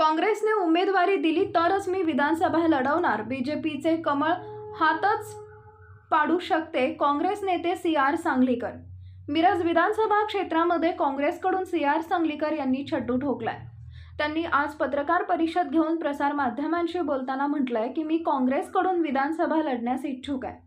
काँग्रेसने उमेदवारी दिली तरच मी विधानसभा लढवणार. बीजेपीचे कमळ हातच पाडू शकते काँग्रेस नेते सी आर सांगलीकर. मिरज विधानसभा क्षेत्रामध्ये काँग्रेसकडून सी आर सांगलीकर यांनी छड्डू ठोकलाय. त्यांनी आज पत्रकार परिषद घेऊन प्रसार माध्यमांशी बोलताना म्हटलंय की मी काँग्रेसकडून विधानसभा लढण्यास इच्छुक आहे.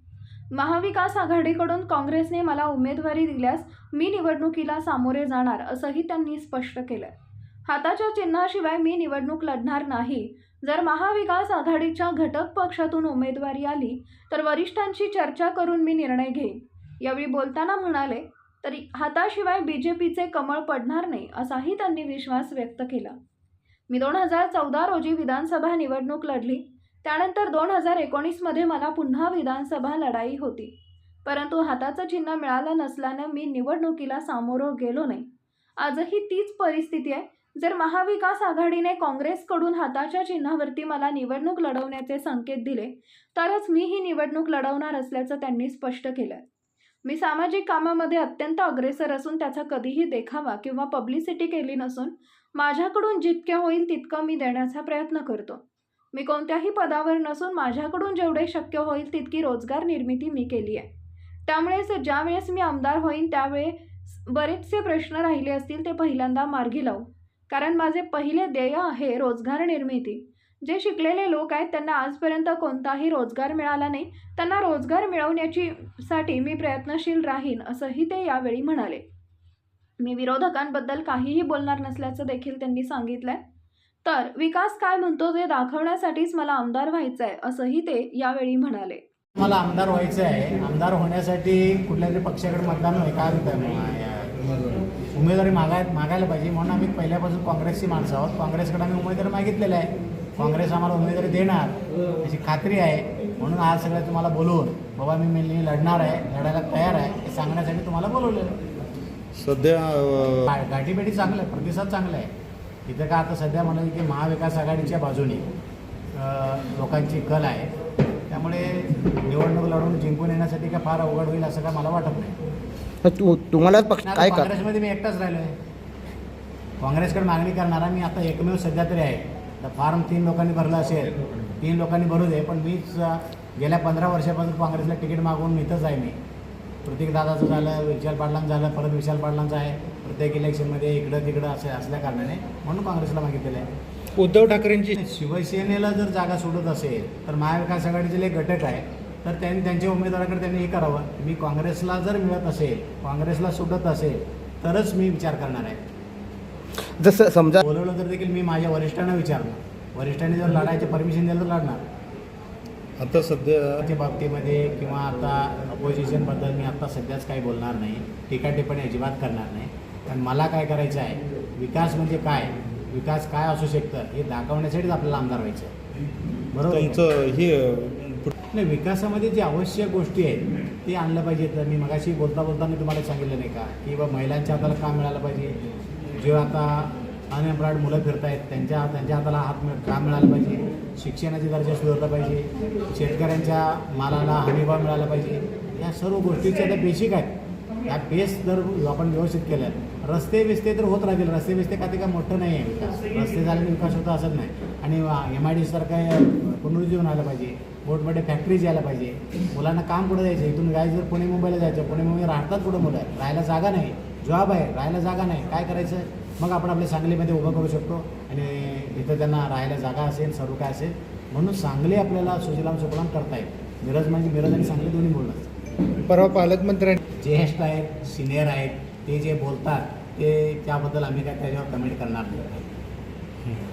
महाविकास आघाडीकडून काँग्रेसने मला उमेदवारी दिल्यास मी निवडणुकीला सामोरे जाणार असंही त्यांनी स्पष्ट केलंय. हाताच्या चिन्हाशिवाय मी निवडणूक लढणार नाही. जर महाविकास आघाडीच्या घटक पक्षातून उमेदवारी आली तर वरिष्ठांशी चर्चा करून मी निर्णय घेईन. यावेळी बोलताना म्हणाले तरी हाताशिवाय बी जे पीचे कमळ पडणार नाही असाही त्यांनी विश्वास व्यक्त केला. मी दोन हजार चौदा रोजी विधानसभा निवडणूक लढली. त्यानंतर दोन हजार एकोणीसमध्ये मला पुन्हा विधानसभा लढाई होती. परंतु हाताचं चिन्ह मिळालं नसल्यानं मी निवडणुकीला सामोरं गेलो नाही. आजही तीच परिस्थिती आहे जर महाविकास आघाडीने काँग्रेसकडून हाताच्या चिन्हावरती मला निवडणूक लढवण्याचे संकेत दिले तरच मी ही निवडणूक लढवणार असल्याचं त्यांनी स्पष्ट केलं. मी सामाजिक कामामध्ये अत्यंत अग्रेसर असून त्याचा कधीही देखावा किंवा पब्लिसिटी केली नसून माझ्याकडून जितकं होईल तितकं मी देण्याचा प्रयत्न करतो. मी कोणत्याही पदावर नसून माझ्याकडून जेवढे शक्य होईल तितकी रोजगार निर्मिती मी केली आहे. त्यामुळेच ज्यावेळेस मी आमदार होईन त्यावेळेस बरेचसे प्रश्न राहिले असतील ते पहिल्यांदा मार्गी लावू. कारण माझे पहिले ध्येय आहे रोजगार निर्मिती. जे शिकलेले लोक आहेत त्यांना आजपर्यंत कोणताही रोजगार मिळाला नाही. त्यांना रोजगार मिळवण्याची साठी मी प्रयत्नशील राहीन असंही ते यावेळी म्हणाले. मी विरोधकांबद्दल काहीही बोलणार नसल्याचं देखील त्यांनी सांगितलंय. तर विकास काय म्हणतो ते दाखवण्यासाठीच मला आमदार व्हायचं आहे असंही ते यावेळी म्हणाले. मला आमदार व्हायचं आहे आमदार होण्यासाठी कुठल्या तरी पक्षाकडे मतदान होय काय उमेदवारी मागाय मागायला पाहिजे म्हणून आम्ही पहिल्यापासून काँग्रेसची माणसं आहोत. काँग्रेसकडे आम्ही उमेदवारी मागितलेलं आहे. काँग्रेस आम्हाला उमेदवारी देणार अशी खात्री आहे. म्हणून आज सगळं तुम्हाला बोलवून बाबा मी मी लढणार आहे लढायला तयार आहे हे सांगण्यासाठी तुम्हाला बोलवलेलं. सध्या अं, गा- गाठीभेटी चांगलं आहे प्रतिसाद चांगला आहे. इथं का आता सध्या म्हणाल की महाविकास आघाडीच्या बाजूने लोकांची कल आहे. त्यामुळे निवडणूक लढवून जिंकून येण्यासाठी काय फार अवघड होईल असं काय मला वाटत नाही. तू तुम्हाला पक्ष काय काँग्रेसमध्ये मी एकटाच राहिलो आहे काँग्रेसकडे मागणी करणारा मी आता एकमेव सध्या तरी आहे. तर फॉर्म तीन लोकांनी भरलं असेल तीन लोकांनी भरू दे पण मीच गेल्या पंधरा वर्षापासून काँग्रेसला तिकीट मागवून इथंच आहे मी. प्रत्येक दादाचं झालं विशाल पाटलांचं झालं परत विशाल पाटलांचं आहे. प्रत्येक इलेक्शनमध्ये इकडं तिकडं असे असल्या कारणाने म्हणून काँग्रेसला मागितलेलं आहे. उद्धव ठाकरेंची शिवसेनेला जर जागा सोडत असेल तर महाविकास आघाडीचे जे घटक आहे. तर त्यांनी त्यांच्या उमेदवाराकडे त्यांनी हे करावं. मी काँग्रेसला जर मिळत असेल काँग्रेसला सोडत असेल तरच मी विचार करणार आहे. जसं समजा बोलवलं तर देखील मी माझ्या वरिष्ठांना विचारणार. वरिष्ठांनी जर लढायचे परमिशन दिलं तर लढणार. आता सध्या त्याच्या बाबतीमध्ये किंवा आता अपोजिशनबद्दल मी आता सध्याच काही बोलणार नाही. टीका टिप्पणी अजिबात करणार नाही. कारण मला काय करायचं आहे? विकास म्हणजे काय? विकास काय असू शकतं हे दाखवण्यासाठीच आपल्याला आमदार व्हायचं आहे. बरोबर? हे नाही विकासामध्ये जे आवश्यक गोष्टी आहेत ते आणलं पाहिजे. तर मी मगाशी बोलता बोलता मी तुम्हाला सांगितलं नाही का? की बा महिलांच्या हाताला काम मिळालं पाहिजे? जे आता अनएम्प्लॉईड मुलं फिरत आहेत त्यांच्या त्यांच्या हाताला हात मिळ काम मिळालं पाहिजे? शिक्षणाची दर्जा सुधारला पाहिजे. शेतकऱ्यांच्या मालाला हमीभाव मिळाला पाहिजे. या सर्व गोष्टीच्या त्या बेसिक आहेत. या बेस जर आपण व्यवस्थित केल्या रस्ते बिस्ते तर होत राहतील. रस्ते बिस्ते का ते काय मोठं नाही आहे रस्ते झाल्याने विकास होता असत नाही. आणि एम आय डी सारखं पुनरुज्जीवन आलं पाहिजे. मोठमोठे फॅक्टरीज यायला पाहिजे. मुलांना काम कुठं द्यायचं? इथून गाय जर पुणे मुंबईला जायचं पुणे मुंबई राहतात कुठं मुलं? राहायला जागा नाही. जॉब आहे राहायला जागा नाही. काय करायचं? मग आपण आपल्या सांगलीमध्ये उभं करू शकतो. आणि इथं त्यांना राहायला जागा असेल सर्व काय असेल. म्हणून सांगली आपल्याला सुजलाम सुफलाम करता येईल. मिरज म्हणजे मिरज आणि सांगली दोन्ही बोलणं परवा पालकमंत्र्यांनी ज्येष्ठ आहेत सिनियर आहेत. ते जे बोलतात ते त्याबद्दल आम्ही काय त्याच्यावर कमेंट करणार नाही.